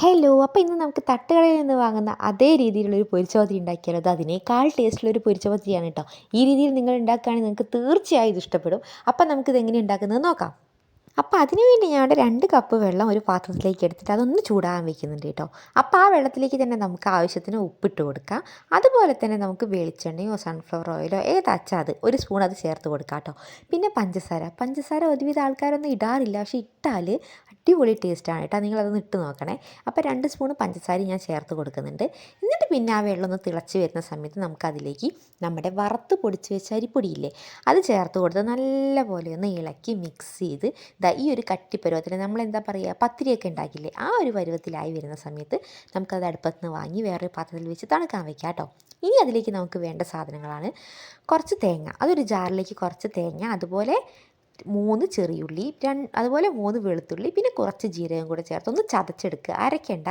Hello അപ്പോൾ ഇന്ന് നമുക്ക് തട്ടുകടയിൽ നിന്ന് വാങ്ങുന്ന അതേ രീതിയിലുള്ളൊരു പൊരിച്ചപത്തിരി ഉണ്ടാക്കിയാലോ? അത് അതിനേക്കാൾ ടേസ്റ്റിലൊരു പൊരിച്ചവതിയാണ് കേട്ടോ. ഈ രീതിയിൽ നിങ്ങൾ ഉണ്ടാക്കുകയാണെങ്കിൽ നിങ്ങൾക്ക് തീർച്ചയായും ഇത് ഇഷ്ടപ്പെടും. അപ്പോൾ നമുക്കിത് എങ്ങനെ ഉണ്ടാക്കുന്നത് നോക്കാം. അപ്പോൾ അതിനുവേണ്ടി ഞാൻ രണ്ട് കപ്പ് വെള്ളം ഒരു പാത്രത്തിലേക്ക് എടുത്തിട്ട് അതൊന്ന് ചൂടാകാൻ വെക്കുന്നുണ്ട് കേട്ടോ. അപ്പോൾ ആ വെള്ളത്തിലേക്ക് തന്നെ നമുക്ക് ആവശ്യത്തിന് ഉപ്പിട്ട് കൊടുക്കാം. അതുപോലെ തന്നെ നമുക്ക് വെളിച്ചെണ്ണയോ സൺഫ്ലവർ ഓയിലോ ഏതാച്ചാൽ അത് ഒരു സ്പൂൺ അത് ചേർത്ത് കൊടുക്കാം കേട്ടോ. പിന്നെ പഞ്ചസാര. പഞ്ചസാര ഒരുവിധ ആൾക്കാരൊന്നും ഇടാറില്ല. പക്ഷേ ഇട്ടാൽ അടിപൊളി ടേസ്റ്റാണ് കേട്ടോ. നിങ്ങളതൊന്ന് ഇട്ട് നോക്കണേ. അപ്പോൾ രണ്ട് സ്പൂൺ പഞ്ചസാര ഞാൻ ചേർത്ത് കൊടുക്കുന്നുണ്ട്. എന്നിട്ട് പിന്നെ ആ വെള്ളം ഒന്ന് തിളച്ച് വരുന്ന സമയത്ത് നമുക്കതിലേക്ക് നമ്മുടെ വറുത്ത് പൊടിച്ച് വെച്ച അരിപ്പൊടിയില്ലേ അത് ചേർത്ത് കൊടുത്ത് നല്ലപോലെ ഒന്ന് ഇളക്കി മിക്സ് ചെയ്ത് ഇതാ ഈ ഒരു കട്ടിപ്പരുവത്തിൽ നമ്മളെന്താ പറയുക പത്തിരിയൊക്കെ ഉണ്ടാക്കില്ലേ ആ ഒരു പരുവത്തിലായി വരുന്ന സമയത്ത് നമുക്കത് അടുപ്പത്ത് നിന്ന് വാങ്ങി വേറൊരു പാത്രത്തിൽ വെച്ച് തണുക്കാൻ വയ്ക്കാം കേട്ടോ. ഇനി അതിലേക്ക് നമുക്ക് വേണ്ട സാധനങ്ങളാണ് കുറച്ച് തേങ്ങ. അതൊരു ജാറിലേക്ക് കുറച്ച് തേങ്ങ അതുപോലെ മൂന്ന് ചെറിയുള്ളി രണ്ട് അതുപോലെ മൂന്ന് വെളുത്തുള്ളി പിന്നെ കുറച്ച് ജീരകം കൂടെ ചേർത്ത് ഒന്ന് ചതച്ചെടുക്കുക. അരയ്ക്കേണ്ട.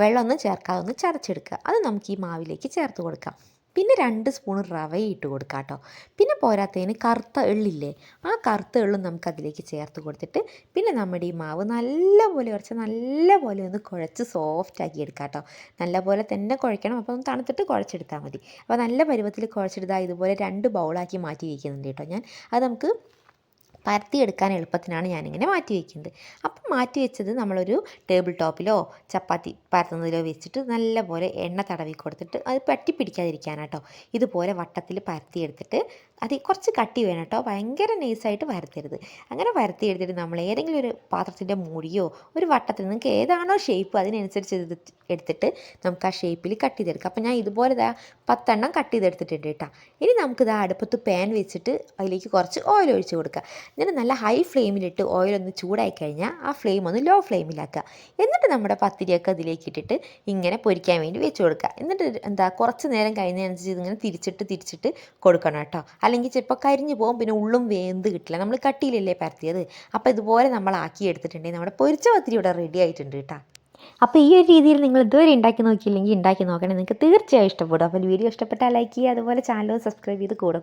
വെള്ളമൊന്നും ചേർക്കാതെ ഒന്ന് ചതച്ചെടുക്കുക. അത് നമുക്ക് ഈ മാവിലേക്ക് ചേർത്ത് കൊടുക്കാം. പിന്നെ രണ്ട് സ്പൂൺ റവ ഇട്ട് കൊടുക്കാം കേട്ടോ. പിന്നെ പോരാത്തതിന് കറുത്ത എള്ളില്ലേ ആ കറുത്ത എള്ളും നമുക്ക് അതിലേക്ക് ചേർത്ത് കൊടുത്തിട്ട് പിന്നെ നമ്മുടെ ഈ മാവ് നല്ലപോലെ കുറച്ച് നല്ലപോലെ ഒന്ന് കുഴച്ച് സോഫ്റ്റ് ആക്കി എടുക്കാം കേട്ടോ. നല്ലപോലെ തന്നെ കുഴക്കണം. അപ്പോൾ ഒന്ന് തണുത്തിട്ട് കുഴച്ചെടുത്താൽ മതി. അപ്പോൾ നല്ല പരുവത്തിൽ കുഴച്ചെടുത്താൽ ഇതുപോലെ രണ്ട് ബൗളാക്കി മാറ്റി വയ്ക്കുന്നുണ്ട് കേട്ടോ ഞാൻ. അത് നമുക്ക് പരത്തിയെടുക്കാൻ എളുപ്പത്തിനാണ് ഞാനിങ്ങനെ മാറ്റി വയ്ക്കുന്നത് അപ്പം മാറ്റി വെച്ചത് നമ്മളൊരു ടേബിൾ ടോപ്പിലോ ചപ്പാത്തി പരത്തുന്നതിലോ വെച്ചിട്ട് നല്ലപോലെ എണ്ണ തടവി കൊടുത്തിട്ട് അത് പറ്റിപ്പിടിക്കാതിരിക്കാനാട്ടോ. ഇതുപോലെ വട്ടത്തിൽ പരത്തിയെടുത്തിട്ട് അത് കുറച്ച് കട്ടി വേണം കേട്ടോ. ഭയങ്കര നൈസായിട്ട് വരത്തരുത്. അങ്ങനെ പരത്തിയെടുത്തിട്ട് നമ്മൾ ഏതെങ്കിലും ഒരു പാത്രത്തിന്റെ മൂടിയോ ഒരു വട്ടത്തിൽ നിങ്ങൾക്ക് ഏതാണോ ഷേപ്പ് അതിനനുസരിച്ച് എടുത്തിട്ട് നമുക്ക് ആ ഷേപ്പിൽ കട്ട് ചെയ്തെടുക്കാം. അപ്പോൾ ഞാൻ ഇതുപോലെ ഇതാ പത്തെണ്ണം കട്ട് ചെയ്തെടുത്തിട്ടുണ്ട് കേട്ടോ. ഇനി നമുക്കിത് അടുപ്പത്ത് പാൻ വെച്ചിട്ട് അതിലേക്ക് കുറച്ച് ഓയിൽ ഒഴിച്ച് കൊടുക്കുക എന്നിട്ട് നല്ല ഹൈ ഫ്ലെയിമിലിട്ട് ഓയിൽ ഒന്ന് ചൂടായി കഴിഞ്ഞാൽ ആ ഫ്ലെയിം ഒന്ന് ലോ ഫ്ലെയിമിലാക്കുക എന്നിട്ട് നമ്മുടെ പത്തിരിയൊക്കെ അതിലേക്ക് ഇട്ടിട്ട് ഇങ്ങനെ പൊരിക്കാൻ വേണ്ടി വെച്ച് കൊടുക്കുക. എന്നിട്ട് എന്താ കുറച്ച് നേരം കഴിഞ്ഞതിനനുസരിച്ച് ഇതിങ്ങനെ തിരിച്ചിട്ട് തിരിച്ചിട്ട് കൊടുക്കണം കേട്ടോ. അല്ലെങ്കിൽ ചിലപ്പോൾ കരിഞ്ഞു പോകും പിന്നെ ഉള്ളും വേന്ത് കിട്ടില്ല. നമ്മൾ കട്ടിയിലല്ലേ പരത്തിയത്? അപ്പോൾ ഇതുപോലെ നമ്മൾ ആക്കി എടുത്തിട്ടുണ്ടെങ്കിൽ നമ്മുടെ പൊരിച്ച പത്തിരി ഇവിടെ റെഡി ആയിട്ടുണ്ട് കേട്ടോ. അപ്പോൾ ഈ ഒരു രീതിയിൽ നിങ്ങൾ ഇതുവരെ ഉണ്ടാക്കി നോക്കിയില്ലെങ്കിൽ ഉണ്ടാക്കി നോക്കണേ. നിങ്ങൾക്ക് തീർച്ചയായും ഇഷ്ടപ്പെടും. അപ്പോൾ വീഡിയോ ഇഷ്ടപ്പെട്ടാൽ ലൈക്ക് ചെയ്യുക അതുപോലെ ചാനൽ സബ്സ്ക്രൈബ് ചെയ്ത് കൂടെ